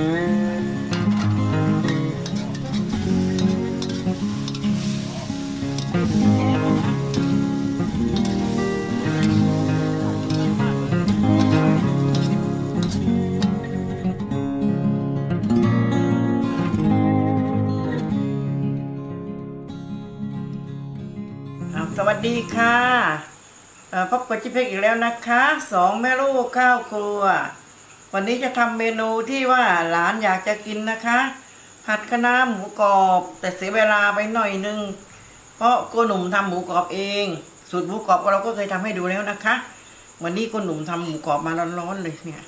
สวัสดีค่ะพบกับจิเพกอีกแล้วนะคะสองแม่ลูกข้าวครัว วันนี้จะทำเมนูที่ว่าหลานอยากจะกินนะคะ ผัดคะน้าหมูกรอบ แต่เสียเวลาไปหน่อยนึง เพราะโกหนุ่มทำหมูกรอบเอง สูตรหมูกรอบเราก็เคยทำให้ดูแล้วนะคะ วันนี้โกหนุ่มทำหมูกรอบมาร้อนๆเลยเนี่ย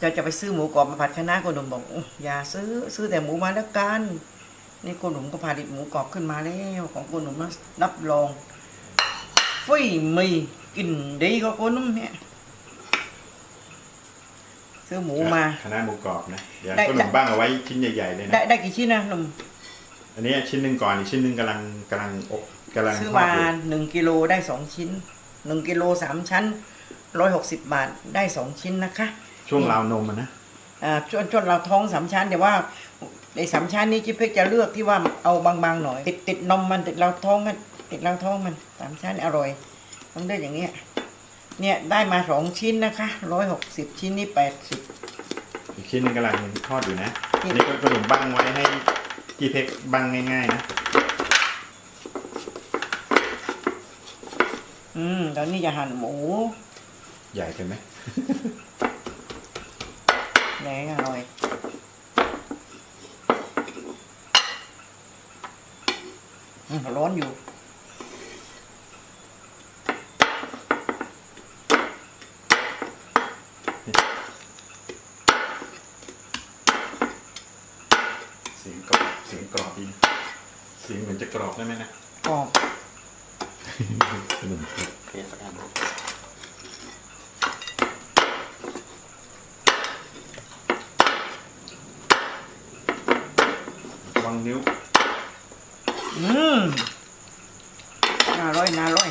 จะจะไปซื้อหมูกรอบมาผัดคะน้าโกหนุ่มบอกอย่าซื้อซื้อแต่หมูมาแล้วกันนี่โกหนุ่มก็ผลิตหมูกรอบขึ้นมาแล้วของโกหนุ่มนะรับรองฟุยมีกลิ่นดีกว่าโกหนุ่มเนี่ย ซื้อหมูมา คณะหมูกรอบนะเดี๋ยวได้ก็หนุ่มบ้างเอาไว้ชิ้นใหญ่ๆเลยได้นะได้กี่ชิ้นนะหนุ่มอันนี้ชิ้นหนึ่งก่อนอีกชิ้นหนึ่งกำลังกำลังอบกำลังซื้อทอดมาอยู่หนึ่งกิโลได้สองชิ้นหนึ่งกิโลสามชั้นร้อยหกสิบบาทได้สองชิ้นนะคะช่วงราวนมอะนะอ่าช่วงช่วงเราท้องสามชั้นแต่ว่าในสามชั้นนี้จิ๊บเพ็กจะเลือกที่ว่าเอาบางๆหน่อย ติดติดนมมันติดเราท้องมันติดเราท้องมันสามชั้นอร่อยต้องได้อย่างเนี้ย เนี่ยได้มาสองชิ้นนะคะร้อยหกสิบชิ้นนี่แปดสิบ อีกชิ้นหนึ่งกำลังทอดอยู่นะ นี่ นี่ก็กระหนุ่มบ้างไว้ให้จีเพ็กบ้างง่ายๆนะ อืมตอนนี้จะหั่นหมูใหญ่เกินไหม แหนงอร่อย อืมร้อนอยู่ เสียงกรอบเสียงกรอบดีเสี ยงเหมือนจะกรอบได้ไหมนะกรอบกระหนุ่มเทสักอันวางนิ้วอืมน่าอร่อยน่าอร่อย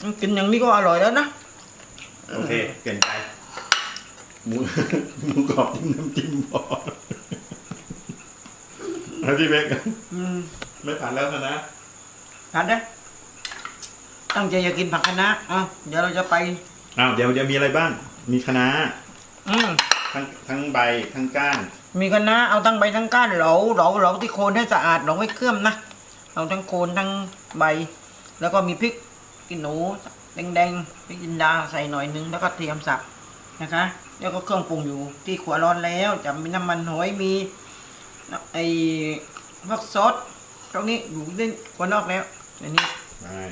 อืมกินอย่างนี้ก็อร่อยแล้วนะโอเคเปลี่ยนใจหมูหมูกรอบน้ำจิ้มพอแล้วพี่เบก อืม ไม่ผ่านแล้วนะ ผัดนะตั้งใจจะกินผักคะน้าอะเดี๋ยวเราจะไปอ้าวเดี๋ยวเดี๋ยวมีอะไรบ้าง มีคะน้าอืมทั้งทั้งใบทั้งก้าน มีคะน้าเอาทั้งใบทั้งก้านเหลาเหลาเหลาที่โคนให้สะอาดเหลาไม่เคลื่อมนะเอาทั้งโคนทั้งใบ แล้วก็มีพริกกินหนูแดงๆพริกจินดาใส่หน่อยนึงแล้วก็เตรียมสับนะคะ แล้วก็เครื่องปรุงอยู่ที่ขัวร้อนแล้วจะมีน้ำมันหอยมีไอ้พวกซอส ตรงนี้อยู่ในขัวนอกแล้วอันนี้ใช่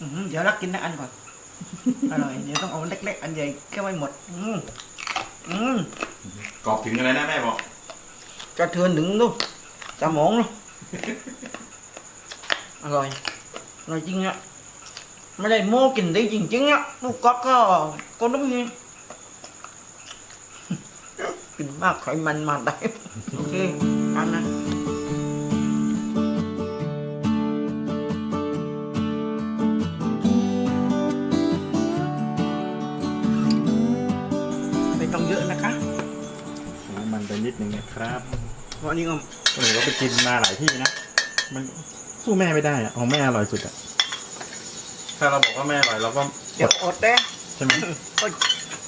อื้อหือเดี๋ยวรักกินนะอันก่อน อร่อย เดี๋ยวต้องเอาเล็กๆ อันใหญ่แค่ไม่หมด อืมอืมกรอบถึงอะไรนะแม่บอกกระเทือนถึงลูกสมองลูกอร่อยอร่อยจริงอะไม่ได้โม้กินได้จริงๆอะลูกก๊อกก็ก็ต้องยิงกินมากไขมันมาได้ โอเคอันนะำมันไปนิดนึงนะครับเพราะอันนี้ก็ก็เลยว่าไปกินมาหลายที่นะ มันสู้แม่ไม่ได้อะของแม่อร่อยสุดอะถ้าเราบอกว่าแม่อร่อยเราก็เดี๋ยวอดได้ใช่ไหมก็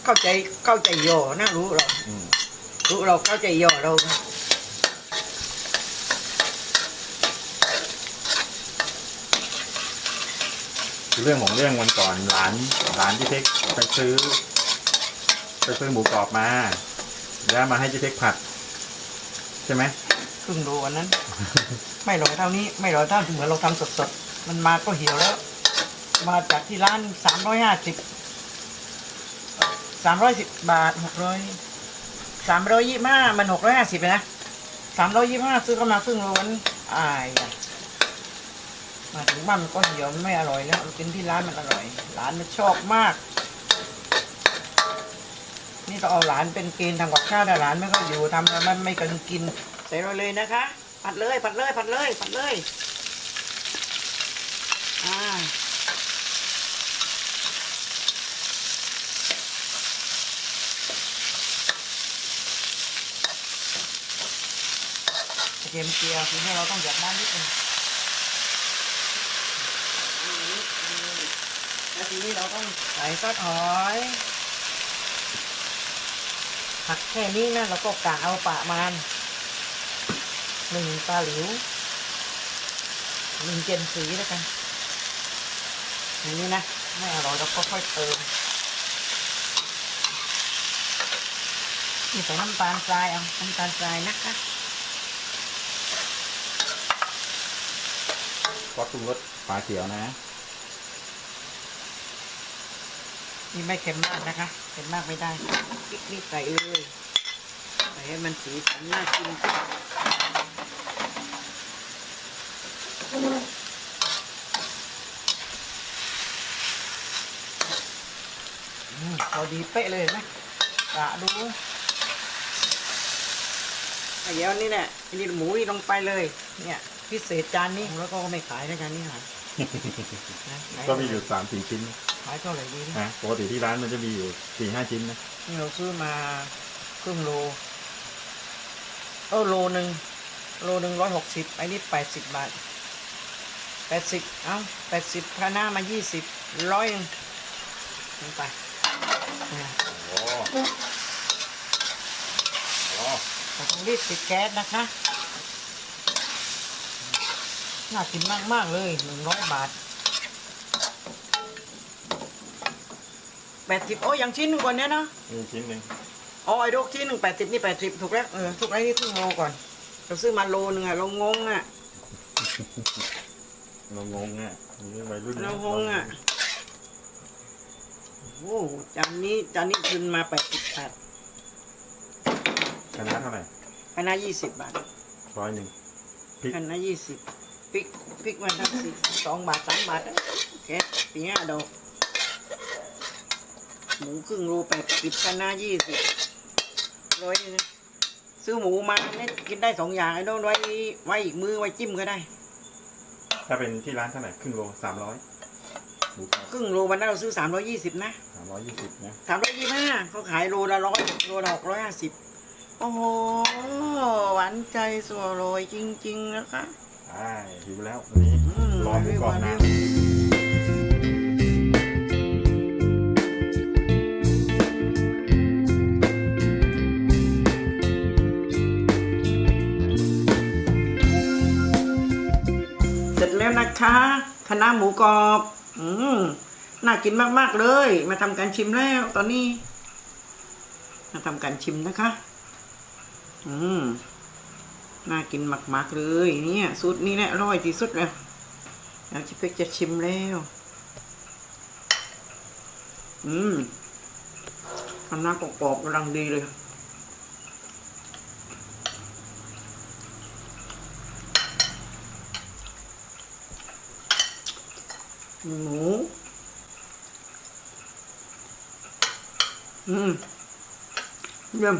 เข้าใจเข้าใจโยนะรู้เรา อืมรู้เราเข้าใจโยเรานะเรื่องของเรื่องวันก่อนหลานหลานที่เพ็กไปซื้อ ไปซื้อหมูกรอบมา แล้วมาให้เจ๊เพ็กผัดใช่ไหมครึ่งโลอันนั้น ไม่ร้อยเท่านี้ ไม่ร้อยเท่าที่เหมือนเราทำสดๆ มันมาก็เหี่ยวแล้ว มาจากที่ร้านสามร้อยห้าสิบสามร้อยสิบบาทหกร้อยสามร้อยยี่ห้ามันหกร้อยห้าสิบนะสามร้อยยี่ห้าซื้อเข้ามาครึ่งโลมันอายอะมาถึงบ้านมันก็เหี่ยวมันไม่อร่อยแล้วเรากินที่ร้านมันอร่อยร้านมันชอบมาก นี่ต้องเอาหลานเป็นเกณฑ์ทำกับข้าวแต่หลานไม่ก็อยู่ทำแล้วมันไม่กันกินใส่เราเลยนะคะ ผัดเลยผัดเลยผัดเลยผัดเลยอ่าเค็มเจียวทีนี้เราต้องหยัดน้ำนิดนึงแล้วทีนี้เราต้องใส่ซอสหอย ผักแค่นี้นะเราก็กะเอาปะมานหนึ่งตาหลิวหนึ่งเจนสีแล้วกันอย่างนี้นะไม่อร่อยเราก็ค่อยเติมนี่ใส่น้ำตาลทรายเอาน้ำตาลทรายนะคะซอสปรุงรสฝาเขียวนะ นี่ไม่เค็มมากนะคะเค็มมากไม่ได้พริกนี่ใส่เลยใส่ให้มันสีสันน่ากินอืมพอดีเป๊ะเลยเห็นไหมกะดูอะเดี๋ยวนี่แหละอันนี่หมูนี่ลงไปเลย เนี่ย พิเศษจานนี้แล้วก็ไม่ขายนะจานนี้ขายนะขายก็มีอยู่สามสี่ชิ้น ขายเท่าไหร่ดีนะนะปกติที่ร้านมันจะมีอยู่สี่ห้าชิ้นนะนี่เราซื้อมาครึ่งโล เออโลหนึ่งโลหนึ่งร้อยหกสิบไอ้นี่แปดสิบบาทแปดสิบเอ้าแปดสิบคาหน้ามายี่สิบร้อยหนึ่งลงไปเนี่ยโอ้โหเราต้องรีบปิดแก๊สนะคะ น่ากินมากมากๆเลยหนึ่งร้อยบาท แปดสิบโอ้ยยังชิ้นหนึ่งก่อนเนี้ยนะมีชิ้นหนึ่งอ๋อไอ้โรคที่หนึ่งแปดสิบนี่แปดสิบถูกแล้วเออถูกแล้วนี่ครึ่งโลก่อนเราซื้อมาโลหนึ่งอะเรางงอะเรางงอะนี่วัยรุ่นเรางงอะโอ้โหจานนี้จานนี้คืนมาแปดสิบบาทคณะเท่าไหร่คณะยี่สิบบาทร้อยหนึ่งพริกคณะยี่สิบพริกพริกมาทั้งสิสองบาทสามบาทนะแค่ปีห้าดอก หมูครึ่งโลแปดสิบคณะยี่สิบร้อยนะซื้อหมูมาเนี่ยกินได้สองอย่างไอ้โน้นไว้ไว้อีกมือไว้จิ้มก็ได้ ถ้าเป็นที่ร้านเท่าไหร่ครึ่งโลสามร้อยหมูกรอบครึ่งโลวันนั้นเราซื้อสามร้อยี่สิบนะสามร้อยยี่สิบนะสามร้อยยี่ห้าเขาขายโลละร้อยโลละหกร้อยห้าสิบโอ้โหหวานใจสัวโรยจริง ๆ นะคะ ใช่หิวแล้ววันนี้อืมรอหมูกรอบเร็นะ นะคะคณะหมูกรอบ อืมน่ากินมากๆเลย มาทำการชิมแล้วตอนนี้ มาทำการชิมนะคะ อืมน่ากินมากๆเลยเนี่ยสูตรนี้แหละอร่อยที่สุดแล้วแล้วจิเพ็กจะชิมแล้ว อืมทำหน้ากรอบๆกำลังดีเลย หมูอืมเยี่ยม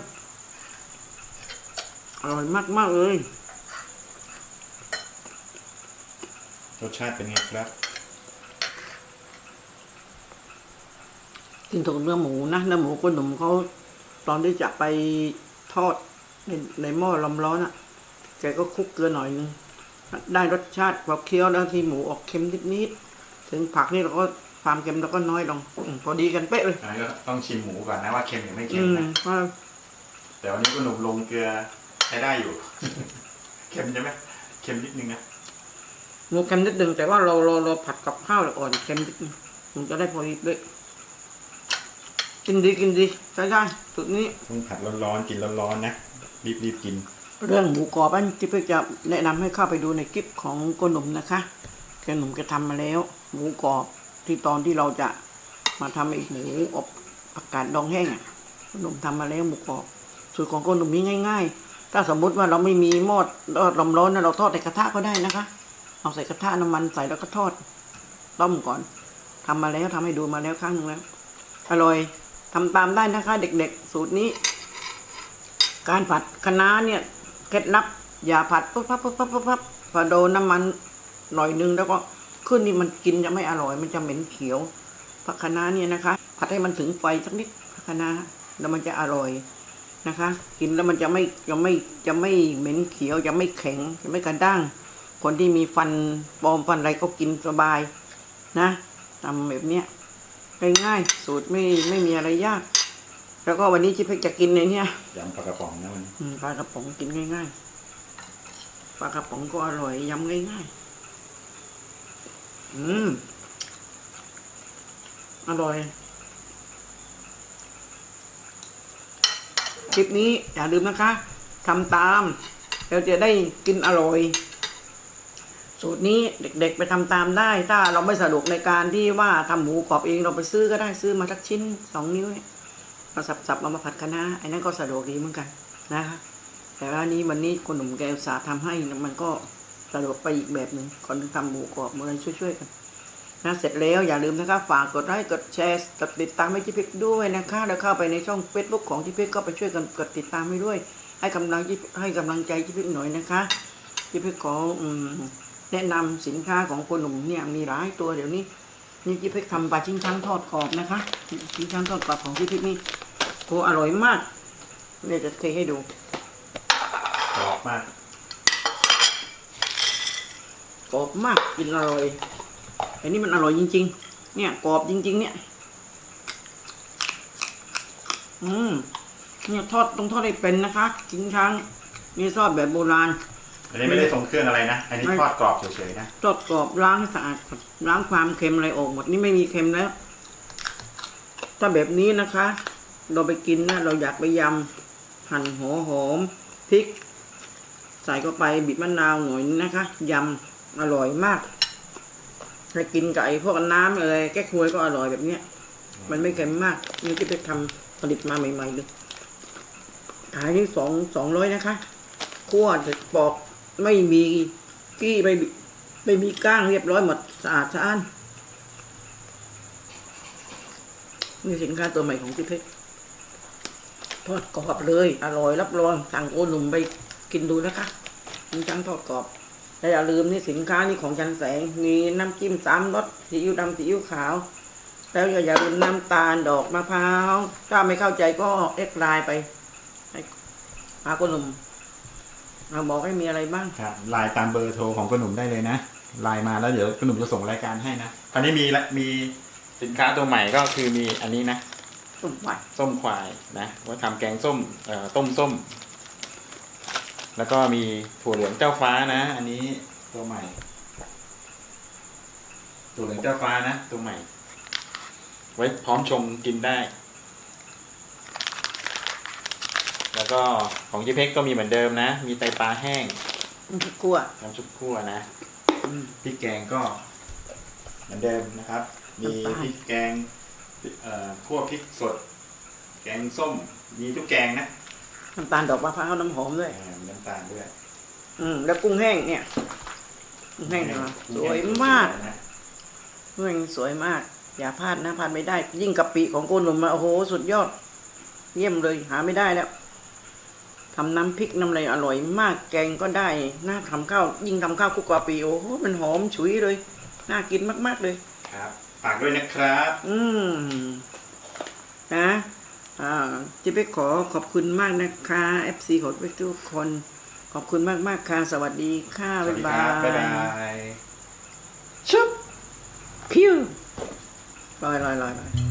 อร่อยมากมากๆเลย รสชาติเป็นไงครับ กินกับเนื้อหมูนะ เนื้อหมูคนหนุ่มเขาตอนที่จะไปทอดในในหม้อลมร้อนอะ่ะ แกก็คลุกเกลือหน่อยนึง ได้รสชาติพอเคี้ยวแล้วที่หมูออกเค็มนิดๆ ถึงผักนี่เราก็ความเค็มเราก็น้อยลงอมพอดีกันเป๊ะเลยอันนี้ก็ต้องชิมหมูก่อนนะว่าเค็มหรือไม่เค็อืมมนะว่าแต่วันนี้ก็หนุ่มลงเกลือใช้ได้อยู่ เค็มใช่ไหมเค็มนิดนึงนะหมูเค็มนิดนึงแต่ว่าเราเราเราผัดกับข้าวอ่อนเค็มนิดนึงมันจะได้พอดีเลยกินดีกินดีใช้ได้สุดนี้ ต้องผัดร้อนๆกินร้อนๆนะรีบๆกิน เรื่องหมูกรอบอันที่เพื่อจะแนะนำให้เข้าไปดูในคลิปของโกหนุ่มนะคะแกหนุ่มแกทำมาแล้ว หมูกรอบที่ตอนที่เราจะมาทำอีกหมูอบผักกาดดองแห้งอะโกหนุ่มทำมาแล้วหมูกรอบสูตรของโกหนุ่มนี้ง่าย ๆ ถ้าสมมุติว่าเราไม่มีหม้อทอดร้อนนะเราทอดในกระทะก็ได้นะคะ เอาใส่กระทะน้ำมันใส่แล้วก็ทอดต้มก่อนทำมาแล้วทำให้ดูมาแล้วครั้งหนึ่งแล้วอร่อยทำตามได้นะคะ เด็กๆ สูตรนี้ การผัดคะน้าเนี่ยเคล็ดลับอย่าผัดปุ๊บปั๊บปุ๊บปั๊บปุ๊บปั๊บพอโดนน้ำมันหน่อยนึงแล้วก็ ขึ้นนี่มันกินจะไม่อร่อย มันจะเหม็นเขียวผักคะน้าเนี่ยนะคะ ผัดให้มันถึงไฟสักนิดผักคะน้าแล้วมันจะอร่อยนะคะ กินแล้วมันจะไม่จะไม่จะไม่เหม็นเขียวจะไม่แข็งจะไม่กระด้าง คนที่มีฟันปลอมฟันอะไรก็กินสบายนะทำแบบเนี้ยง่ายๆสูตรไม่ไม่มีอะไรยาก แล้วก็วันนี้ชิพเพ็กจะกินในเนี้ยยำปลากระป๋องนะมันอืมปลากระป๋องกินง่าย ๆปลากระป๋องก็อร่อยยำง่ายๆ อืม อร่อย คลิปนี้อย่าลืมนะคะทำตามเราจะได้กินอร่อย สูตรนี้เด็กๆไปทำตามได้ ถ้าเราไม่สะดวกในการที่ว่าทำหมูกรอบเองเราไปซื้อก็ได้ซื้อมาสักชิ้นสองนิ้วเนี่ยมาสับๆเอามาผัดคะน้าไอ้นั่นก็สะดวกดีเหมือนกันนะคะแต่ว่านี้วันนี้คนหนุ่มแกอุตสาห์ทำให้มันก็ สะดวกไปอีกแบบหนึ่งคนทำหมูกรอบมาช่วยๆกันนะเสร็จแล้วอย่าลืมนะคะ ฝากกดไลค์กดแชร์กดติดตามให้จิพิกด้วยนะคะ แล้วเข้าไปในช่องเฟซบุ๊กของจิพิกก็ไปช่วยกันกดติดตามให้ด้วย ให้กำลังจิให้กำลังใจจิพิกหน่อยนะคะจิพิกขออแนะนำสินค้าของคนหนุ่มเนี่ยมีหลายตัวเดี๋ยวนี้นี่จิพิกทำปลาชิ้นช้างทอดกรอบนะคะชิ้นช้างทอดกรอบของจิพิกนี่โอ้อร่อยมากเนี่ยจะเทให้ดูกรอบมาก กรอบมากกินอร่อยอันนี้มันอร่อยจริง ๆ เนี่ยกรอบจริง ๆ เนี่ย อืมเนี่ยทอดต้องทอดให้เป็นนะคะชิ้นช้างนี่ทอดแบบโบราณ อันนี้ไม่ได้ทรงเครื่องอะไรนะ อันนี้ไม่ทอดกรอบเฉยๆนะ ทอดกรอบล้างให้สะอาดก่อนล้างความเค็มอะไรออกหมดนี่ไม่มีเค็มแล้ว ถ้าแบบนี้นะคะ เราไปกินนะเราอยากไปยำหั่นหัวหอมพริก ใส่เข้าไปบีบมะนาวหน่อยนะคะยำ อร่อยมากถ้กินกับไอ้พวกน้ำอะไร แก้ควยก็อร่อยแบบเนี้ย มันไม่เค็มมากนี่ที่ไปทำผลิตมาใหม่ๆเลยขายที่สองสองร้อยนะคะคั่วเสร็จปอกไม่มีกี้ไม่ไม่มีก้างเรียบร้อยหมดสะอาดสะอ้านนี่สินค้าตัวใหม่ของที่เพชรทอดกรอบเลย อร่อยรับรองสั่งโอหนุ่มไปกินดูนะคะมีจังทอดกรอบ และอย่าลืมนี่สินค้านี่ของจันแสง มีน้ำจิ้มสามรสซีอิ๊วดำซีอิ๊วขาว แล้วอย่าอย่าลืมน้ำตาลดอกมะพร้าว ถ้าไม่เข้าใจก็เอ็กไลน์ไปให้หาคนหนุ่มเอาบอกให้มีอะไรบ้างครับไลน์ตามเบอร์โทรของคุณหนุ่มได้เลยนะไลน์มาแล้วเดี๋ยวคุณหนุ่มจะส่งรายการให้นะคราวนี้มีละมีสินค้าตัวใหม่ก็คือมีอันนี้นะตุ่มไหวส้มควายนะไว่าทำแกงส้มเอ่อต้มส้ม แล้วก็มีถั่วเหลืองเจ้าฟ้านะ อันนี้ตัวใหม่ถั่วเหลืองเจ้าฟ้านะ ตัวใหม่ ไว้พร้อมชงกินได้ แล้วก็ของยี่เพ็กก็มีเหมือนเดิมนะ มีไตปลาแห้งกลัวน้ำซุปคั่วนะอืมพริกแกงก็ เหมือนเดิมนะครับ มีน้ำตาลพริกแกงเอ่อคั่วพริกสด แกงส้ม มีทุกแกงนะ น้ำตาลดอกมะพร้าวน้ำหอมด้วย อ่ามีน้ำตาลด้วยอืม แล้วกุ้งแห้งเนี่ยกุ้งแห้งเนี่ยสวยมากนะกุ้งแห้งสวยมาก อย่าพลาดนะพลาดไม่ได้ ยิ่งกะปิของโกหนุ่มมาโอ้โหสุดยอด เยี่ยมเลยหาไม่ได้แล้วทำน้ำพริกน้ำอะไรอร่อยมากแกงก็ได้น่าทำข้าวยิ่งทำข้าวคลุกกะปิโอ้โหมันหอมฉุยเลย น่ากินมาก ๆเลย ครับฝากด้วยนะครับ อืมนะอ่า จิเป๊กขอขอบคุณมากนะคะ FC ของเป๊กทุกคน ขอบคุณมากมากๆค่ะ สวัสดีค่ะสวับ๊าสยดีครับบาบ๊ายบายยชุบพิวลอยลอยลอยลอย